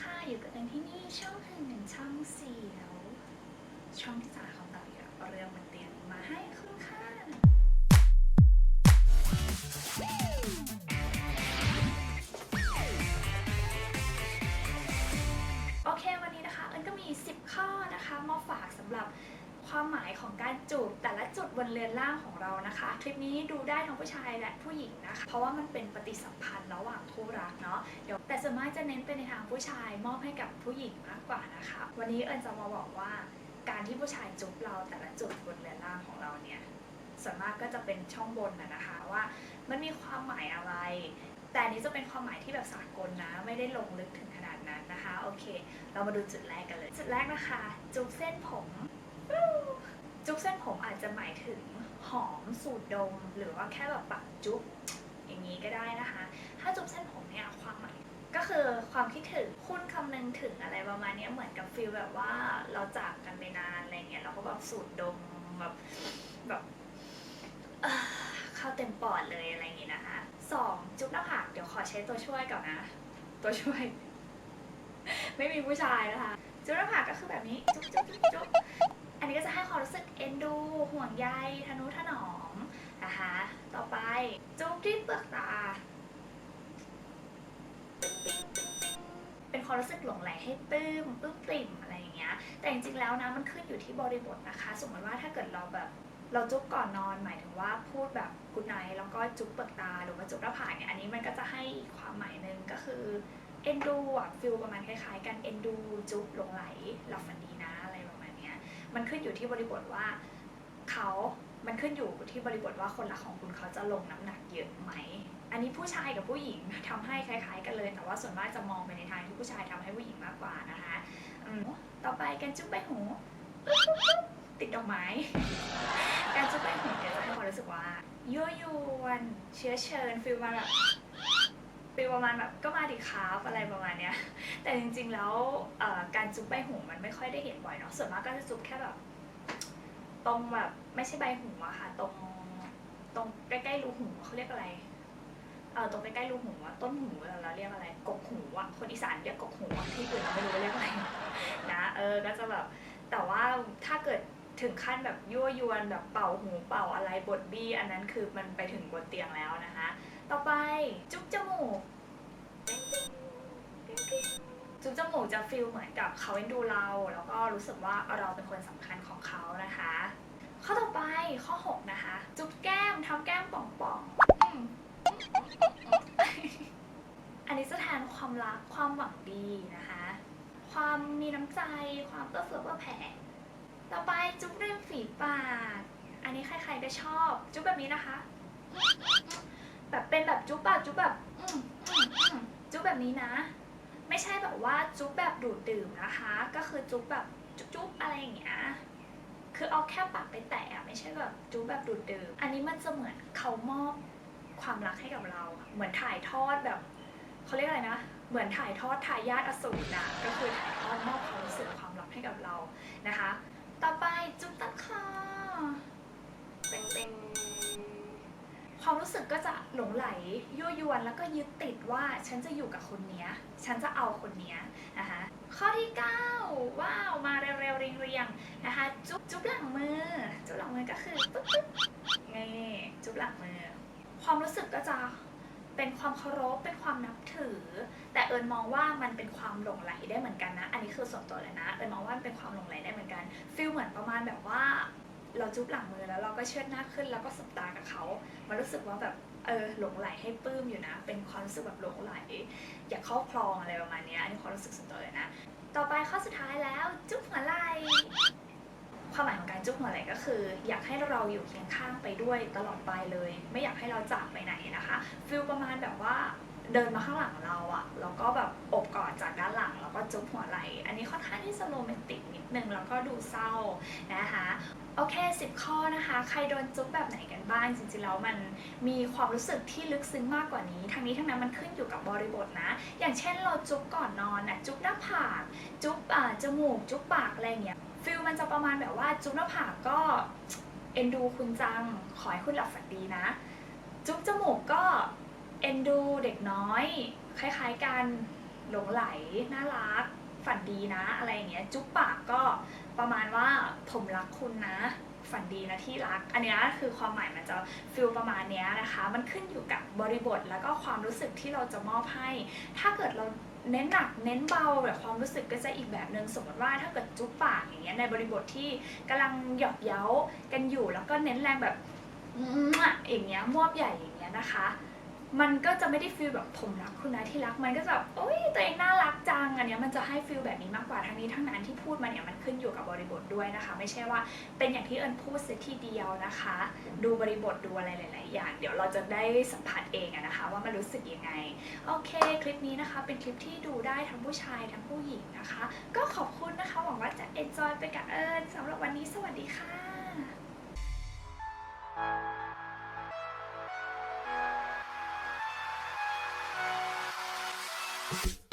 ค่ะ อยู่กับกันที่นี่ช่องหนึ่งช่องเสียวช่องที่สาของเราอยู่เอาเรื่องบนเตียงมาให้คุณค่ะโอเควันนี้นะคะเอิญก็มี 10 ข้อนะคะมาฝากสำหรับ ความหมายของการจูบแต่ละจุดบนเรือนร่างของเรานะคะ คลิปนี้ดูได้ทั้งผู้ชายและผู้หญิงนะคะ เพราะว่ามันเป็นปฏิสัมพันธ์ระหว่างคู่รักเนาะเดี๋ยวแต่ส่วนมากจะเน้นไปในทางผู้ชายมอบให้กับผู้หญิงมากกว่านะคะ วันนี้เอิญจะมาบอกว่า การที่ผู้ชายจูบเราแต่ละจุดบนเรือนร่างของเราเนี่ยส่วนมากก็จะเป็นช่องบนนะนะคะว่า มันมีความหมายอะไร แต่นี้จะเป็นความหมายที่แบบสากลนะ ไม่ได้ลงลึกถึงขนาดนั้นนะคะ โอเค เรามาดูจุดแรกกันเลย จุดแรกนะคะจุ๊บเส้นผม จุ๊บเส้นผมอาจจะหมายถึงหอมสูดดม หรือว่าแค่แบบปักจุ๊บอย่างนี้ก็ได้นะคะ ถ้าจุ๊บเส้นผมเนี่ยความหมายก็คือความคิดถึงคุณคำนึงถึงอะไรประมาณนี้เหมือนกับฟีลแบบว่าเราจากกันไปนานอะไรเงี้ยเราก็แบบสูดดมแบบแบบเอ่อเข้าเต็มปอดเลยอะไรอย่างงี้นะคะสองจุ๊บหน้าผากเดี๋ยวขอใช้ตัวช่วยก่อนนะ ตัวช่วย ไม่มีผู้ชายนะคะจุ๊บหน้าผากก็คือ ห่วงใยทนุถนอมนะคะ ต่อไปจุ๊บที่เปลือกตา เป็นความรู้สึกหลงไหลให้ปลื้มปลื้มปริ่มอะไรอย่างเงี้ย แต่จริงๆแล้วนะมันขึ้นอยู่ที่บริบทนะคะ สมมติว่าถ้าเกิดเราแบบเราจุ๊บก่อนนอนหมายถึงว่าพูดแบบกุ d ไนแล้วก็จุ๊บเปลือกตาหรือว่าจุ๊บหน้าผากเนี่ยอันนี้มันก็จะให้อีกความหมายหนึ่งก็คือเอ็นดูอะฟิลประมาณคล้ายๆกันเอ็นดูจุ๊บหลงไหลหลับฝันดีนะอะไรประมาณเนี้ยมันขึ้นอยู่ที่บริบทว่า เขา มันขึ้นอยู่ที่บริบทว่าคนรักของคุณเขาจะลงน้ำหนักเยอะไหม อันนี้ผู้ชายกับผู้หญิงทำให้คล้าย ๆ กันเลย แต่ว่าส่วนมากจะมองไปในทางที่ผู้ชายทำให้ผู้หญิงมากกว่านะคะต่อไปการจุ๊บใบหูติดดอกไม้ การจุ๊บใบหูเนี่ยจะให้ความรู้สึกว่ายั่วยวนเชื้อเชิญฟิลมาแบบฟิลประมาณแบบก็มาดิคาฟอะไรประมาณเนี้ย แต่จริงๆแล้วการจุ๊บใบหูมันไม่ค่อยได้เห็นบ่อยเนาะส่วนมากก็จะจุ๊บแค่แบบ ตรงแบบไม่ใช่ใบหูอะค่ะ ตรงตรงใกล้ๆรูหูเขาเรียกอะไรเออตรงใกล้ๆรูหูอะต้นหูเราเรียกอะไรกกหูอะคนอีสานเรียกกกหูที่อื่นเราไม่รู้เรียกอะไรนะเออก็จะแบบแต่ว่าถ้าเกิดถึงขั้นแบบยั่วยวนแบบเป่าหูเป่าอะไรบดบี้อันนั้นคือมันไปถึงบนเตียงแล้วนะคะ ต่อไปจุ๊บจมูก จุ๊บจมูกจะฟีลเหมือนกับเขาเอ็นดูเรา แล้วก็รู้สึกว่าเราเป็นคนสำคัญของเขานะคะ ข้อต่อไปข้อ 6 นะคะ จุ๊บแก้มทำแก้มป่องๆอืมอันนี้จะแทนความรักความหวังดีนะคะ ความมีน้ำใจ ความเอื้อเฟื้อเผื่อแผ่ต่อไปจุ๊บริมฝีปาก อันนี้ใครๆก็ชอบ จุ๊บแบบนี้นะคะ แบบเป็นแบบจุ๊บปากจุ๊บแบบจุ๊บแบบนี้นะ ไม่ใช่แบบว่าจุ๊บแบบดูดดื่มนะคะ ก็คือจุ๊บแบบจุ๊บๆอะไรอย่างเงี้ยคือเอาแค่ปากไปแตะไม่ใช่แบบจุ๊บแบบดูดดื่มอันนี้มันจะเหมือนเขามอบความรักให้กับเรา เหมือนถ่ายทอดแบบเขาเรียกอะไรนะเหมือนถ่ายทอดทายาทอสูรนะก็คือถ่ายทอดมอบความรู้สึกความรักให้กับเรานะคะ ต่อไปจุ๊บตัดคอเต็งเต็ง ความรู้สึกก็จะหลงไหลยั่วยวนแล้วก็ยึดติดว่าฉันจะอยู่กับคนเนี้ย ฉันจะเอาคนเนี้ยนะคะข้อที่ 9 ว้าวมาเร็วๆเรียงๆนะคะ จุ๊บจุ๊บหลังมือ จุ๊บหลังมือก็คือปึ๊บปึ๊บนี่จุ๊บหลังมือ ความรู้สึกก็จะเป็นความเคารพเป็นความนับถือ แต่เอิญมองว่ามันเป็นความหลงไหลได้เหมือนกันนะ อันนี้คือส่วนตัวเลยนะ เอิญมองว่ามันเป็นความหลงไหลได้เหมือนกันฟีลเหมือนประมาณแบบว่า เราจุ๊บหลังมือแล้วเราก็เชิดหน้าขึ้นแล้วก็สบตากับเขามันรู้สึกว่าแบบเออหลงไหลให้ปลื้มอยู่นะ เป็นความรู้สึกแบบหลงไหล อยากเข้าคลองอะไรประมาณนี้อันนี้ความรู้สึกส่วนตัวเลยนะ ต่อไปข้อสุดท้ายแล้ว จุ๊บหัวไหลความหมายของการจุ๊บหัวไหล่ก็คือ อยากให้เราอยู่เคียงข้างไปด้วยตลอดไปเลย ไม่อยากให้เราจากไปไหนนะคะฟิลประมาณแบบว่า เดินมาข้างหลังเราอะแล้วก็แบบอบกอดจากด้านหลังแล้วก็จุ๊บหัวไหล่อันนี้ค่อนข้างที่จะโรแมนติกนิดนึงแล้วก็ดูเศร้านะคะโอเค 10 ข้อนะคะ ใครโดนจุ๊บแบบไหนกันบ้าง จริงๆ แล้วมันมีความรู้สึกที่ลึกซึ้งมากกว่านี้ ทั้งนี้ทั้งนั้นมันขึ้นอยู่กับบริบทนะ อย่างเช่นเราจุ๊บก่อนนอนนะจุ๊บหน้าผาก จุ๊บจมูก จุ๊บปาก อะไรเงี้ย ฟิลมันจะประมาณแบบว่าจุ๊บหน้าผากก็เอ็นดูคุณจัง ขอให้คุณหลับฝันดีนะ จุ๊บจมูกก็ เอ็นดูเด็กน้อย คล้ายๆกันหลงไหลน่ารัก ฝันดีนะ อะไรอย่างเงี้ยจุ๊บปากก็ประมาณว่าผมรักคุณนะ ฝันดีนะที่รัก อันนี้คือความหมายมันจะฟิลประมาณเนี้ยนะคะ มันขึ้นอยู่กับบริบทแล้วก็ความรู้สึกที่เราจะมอบให้ ถ้าเกิดเราเน้นหนักเน้นเบาแบบความรู้สึกก็จะอีกแบบหนึ่งสมมติว่าถ้าเกิดจุ๊บปากอย่างเงี้ยในบริบทที่กำลังหยอกเย้ากันอยู่ แล้วก็เน้นแรงแบบอื้ออย่างเงี้ยมอบใหญ่อย่างเงี้ยนะคะ มันก็จะไม่ได้ฟีลแบบผมรักคุณนะที่รักมันก็จะแบบโอ้ยตัวเองน่ารักจังอันเนี้ยมันจะให้ฟีลแบบนี้มากกว่าทั้งนี้ทั้งนั้นที่พูดมาเนี่ยมันขึ้นอยู่กับบริบทด้วยนะคะ ไม่ใช่ว่าเป็นอย่างที่เอิญพูดเสียทีเดียวนะคะ ดูบริบทดูอะไรหลาย ๆ อย่าง เดี๋ยวเราจะได้สัมผัสเองนะคะ ว่ามันรู้สึกยังไงโอเค คลิปนี้นะคะ เป็นคลิปที่ดูได้ทั้งผู้ชายทั้งผู้หญิงนะคะ ก็ขอบคุณนะคะหวังว่าจะ enjoy ไปกับเอิญสำหรับวันนี้สวัสดีค่ะ you you